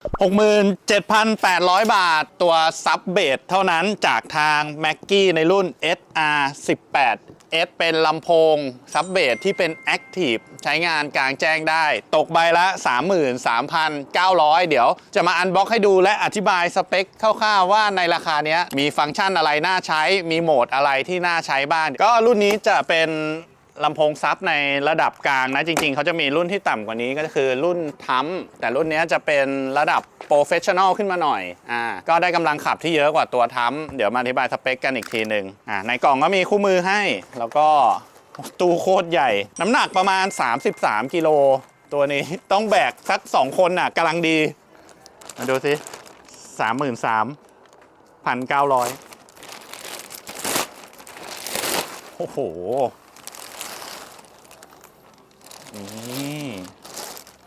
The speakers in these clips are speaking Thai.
67,800 บาทตัวซับเบสเท่านั้นจากทาง m a c g กี้ในรุ่น SR18 S เป็นลำโพงซับเบสที่เป็น Active ใช้งานกลางแจ้งได้ ตกใบละ 33,900 เดี๋ยวจะมาอันบ็อกให้ดูและอธิบายสเปคคร่าวๆว่าในราคาเนี้ยมีฟังก์ชันอะไรน่าใช้ มีโหมดอะไรที่น่าใช้บ้าง ก็รุ่นนี้จะเป็น ลำโพงซับในระดับกลางนะจริง ๆ เขาจะมีรุ่นที่ต่ำกว่านี้ก็คือรุ่นทัมแต่รุ่นนี้จะเป็นระดับโปรเฟชชั่นอลขึ้นมาหน่อยอ่าก็ได้กำลังขับที่เยอะกว่าตัวทัมเดี๋ยวมาอธิบายสเปคกันอีกทีหนึ่งอ่าในกล่องก็มีคู่มือให้ แล้วก็ตู้โคตรใหญ่ น้ำหนักประมาณ 33กิโลตัวนี้ต้องแบกสัก 2 คนน่ะกำลังดี มาดูสิ33,900โอ้โห นี่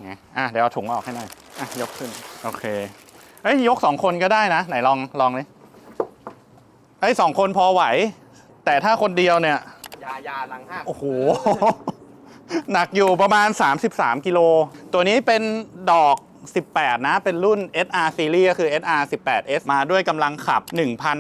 ไงอะเดี๋ยวเอาถุงออกให้หน่อยอะยกขึ้น โอเคเอ้ยยกสองคนก็ได้นะ ไหนลองลองเลยเอ้ยสองคนพอไหว แต่ถ้าคนเดียวเนี่ย ยายาหลังหักโอ้โห หนักอยู่ประมาณ 33 กิโล ตัวนี้เป็นดอก 18 นะ เป็นรุ่น SR Series ก็คือ SR 18S มาด้วยกำลังขับ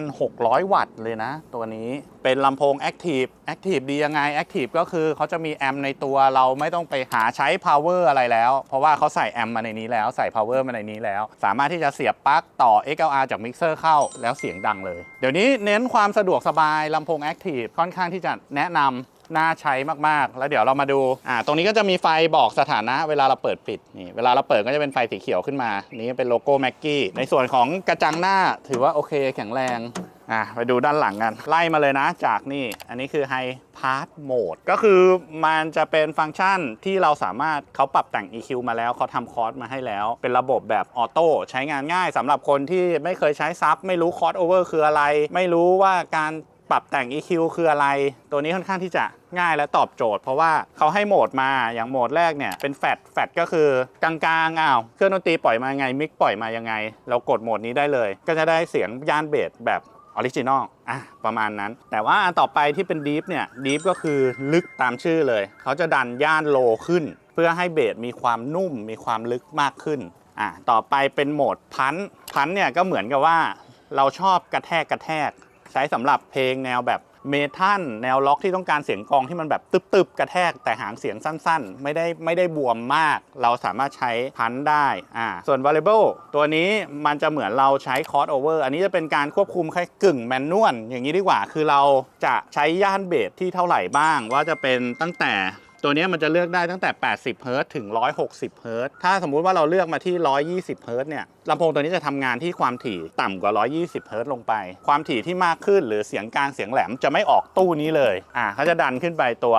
1,600 วัตต์เลยนะ ตัวนี้เป็นลำโพง Active Active ดียังไง Active ก็คือเขาจะมีแอมในตัวเราไม่ต้องไปหาใช้ power อะไรแล้ว เพราะว่าเขาใส่แอมมาในนี้แล้วใส่ power มาในนี้แล้ว สามารถที่จะเสียบปลั๊กต่อ XLR จากมิกเซอร์เข้าแล้วเสียงดังเลย เดี๋ยวนี้เน้นความสะดวกสบายลำโพง Active ค่อนข้างที่จะแนะนำน่าใช้มากๆ แล้วเดี๋ยวเรามาดูอ่าตรงนี้ก็จะมีไฟบอกสถานะเวลาเราเปิดปิดนี่เวลาเราเปิดก็จะเป็นไฟสีเขียวขึ้นมา นี่เป็นโลโก้แม็กกี้ในส่วนของกระจังหน้าถือว่าโอเคแข็งแรงอะไปดูด้านหลังกัน ไล่มาเลยนะจากนี่อันนี้คือ High Pass Mode ก็คือมันจะเป็นฟังก์ชันที่เราสามารถเขาปรับแต่ง EQ มาแล้วเขาทำคอร์สมาให้แล้ว เป็นระบบแบบออโต้ใช้งานง่ายสำหรับคนที่ไม่เคยใช้ซับไม่รู้คอร์สโอเวอร์คืออะไร ไม่รู้ว่าการ ปรับแต่ง EQ คืออะไร ตัวนี้ค่อนข้างที่จะง่ายและตอบโจทย์ เพราะว่าเขาให้โหมดมาอย่างโหมดแรกเนี่ยเป็นแฟดแฟดก็คือกลางๆอ้าวเครื่องดนตรีปล่อยมายังไงมิกปล่อยมายังไง เรากดโหมดนี้ได้เลย ก็จะได้เสียงย่านเบสแบบออริจินอลอะประมาณนั้น แต่ว่าอันต่อไปที่เป็นดีฟเนี่ยดีฟก็คือลึกตามชื่อเลย เขาจะดันย่านโลขึ้น เพื่อให้เบสมีความนุ่มมีความลึกมากขึ้นอะต่อไปเป็นโหมดพันพันเนี่ยก็เหมือนกับว่าเราชอบกระแทกกระแทก ใช้สำหรับเพลงแนวแบบเมทัลแนวล็อกที่ต้องการเสียงกองที่มันแบบตึบๆกระแทกแต่หางเสียงสั้นๆ ไม่ได้ไม่ได้บวมมาก เราสามารถใช้พันได้อ่าส่วน variable ตัวนี้มันจะเหมือนเราใช้ cross over อันนี้จะเป็นการควบคุมแค่กึ่งแมนนวลอย่างนี้ดีกว่า คือเราจะใช้ย่านเบสที่เท่าไหร่บ้าง ว่าจะเป็นตั้งแต่ ตัวนี้มันจะเลือกได้ตั้งแต่ 80เฮิรต์ถึง 160เฮิรต์ถ้าสมมุติว่าเราเลือกมาที่ 120เฮิรต์เนี่ยลำโพงตัวนี้จะทำงานที่ความถี่ต่ำกว่า 120เฮิรต์ลงไป ความถี่ที่มากขึ้นหรือเสียงกลางเสียงแหลมจะไม่ออกตู้นี้เลย อ่าเขาจะดันขึ้นไปตัว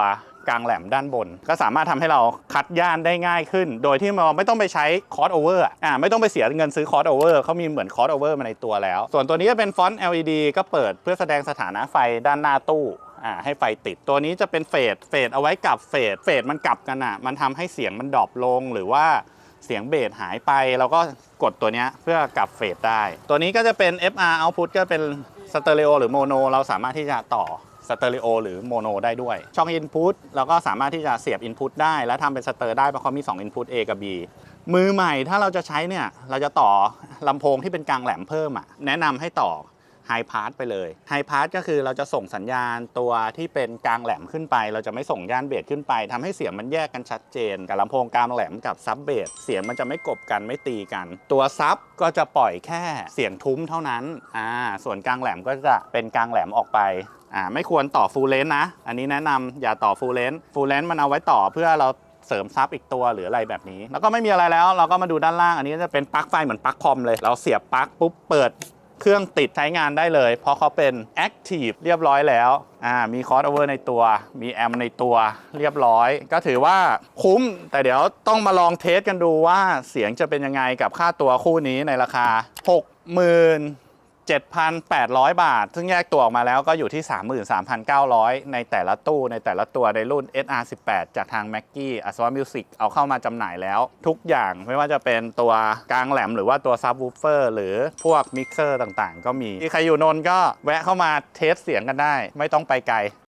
กลางแหลมด้านบน ก็สามารถทำให้เราคัดย่านได้ง่ายขึ้น โดยที่เราไม่ต้องไปใช้คอร์สโอเวอร์อ่าไม่ต้องไปเสียเงินซื้อคอร์สโอเวอร์เขามีเหมือนคอร์สโอเวอร์มาในตัวแล้ว ส่วนตัวนี้จะเป็นฟอนต์ LED ก็เปิดเพื่อแสดงสถานะไฟด้านหน้าตู้ อ่าให้ไฟติด ตัวนี้จะเป็นเฟดเฟดเอาไว้กลับเฟดเฟดมันกลับกันอะมันทำให้เสียงมันดรอปลงหรือว่าเสียงเบสหายไปเราก็กดตัวนี้เพื่อกลับเฟดได้ ตัวนี้ก็จะเป็น FR output ก็เป็นสเตอริโอหรือโมโนเราสามารถที่จะต่อสเตอริโอหรือโมโนได้ด้วย ช่อง Input เราก็สามารถที่จะเสียบ Input ได้ และทำเป็นสเตอร์ได้เพราะเขามี 2 Input A กับ B มือใหม่ถ้าเราจะใช้เนี่ย เราจะต่อลำโพงที่เป็นกลางแหลมเพิ่มอะแนะนำให้ต่อ ไฮพา s ไปเลยไฮพา s ก็คือเราจะส่งสัญญาณตัวที่เป็นกลางแหลมขึ้นไป เราจะไม่ส่งย่านเบสขึ้นไปทำให้เสียงมันแยกกันชัดเจน กับลำโพงกลางแหลมกับซับเบสเสียงมันจะไม่กบกันไม่ตีกัน ตัวซับก็จะปล่อยแค่เสียงทุ้มเท่านั้นอ่าส่วนกลางแหลมก็จะเป็นกลางแหลมออกไปอ่าไม่ควรต่อฟูลเลนนะ อันนี้แนะนำอย่าต่อฟูลเลนฟูลเลนมันเอาไว้ต่อเพื่อเราเสริมซับอีกตัวหรืออะไรแบบนี้ แล้วก็ไม่มีอะไรแล้ว เราก็มาดูด้านล่าง อันนี้จะเป็นปลั๊กไฟเหมือนปลั๊กคอมเลย เราเสียบปลั๊กปุ๊บเปิด เครื่องติดใช้งานได้เลย เพราะเขาเป็น Active เรียบร้อยแล้วอ่ามีคอร์สโอเวอร์ในตัว มีแอมในตัวเรียบร้อย ก็ถือว่าคุ้ม แต่เดี๋ยวต้องมาลองเทสกันดูว่าเสียงจะเป็นยังไงกับค่าตัวคู่นี้ในราคา 60,000 7,800 บาท ซึ่งแยกตัวออกมาแล้วก็อยู่ที่ 33,900 ในแต่ละตู้ในแต่ละตัวในรุ่น SR18 จากทาง m a c g กี้ a s w a Music เอาเข้ามาจำหน่ายแล้ว ทุกอย่างไม่ว่าจะเป็นตัวกลางแหลมหรือว่าตัวซับวูฟเฟอร์หรือพวกมิกเซอร์ต่างๆ ก็มีที่ใครอยู่นนก็แวะเข้ามาเทสเสียงกันได้ ไม่ต้องไปไกล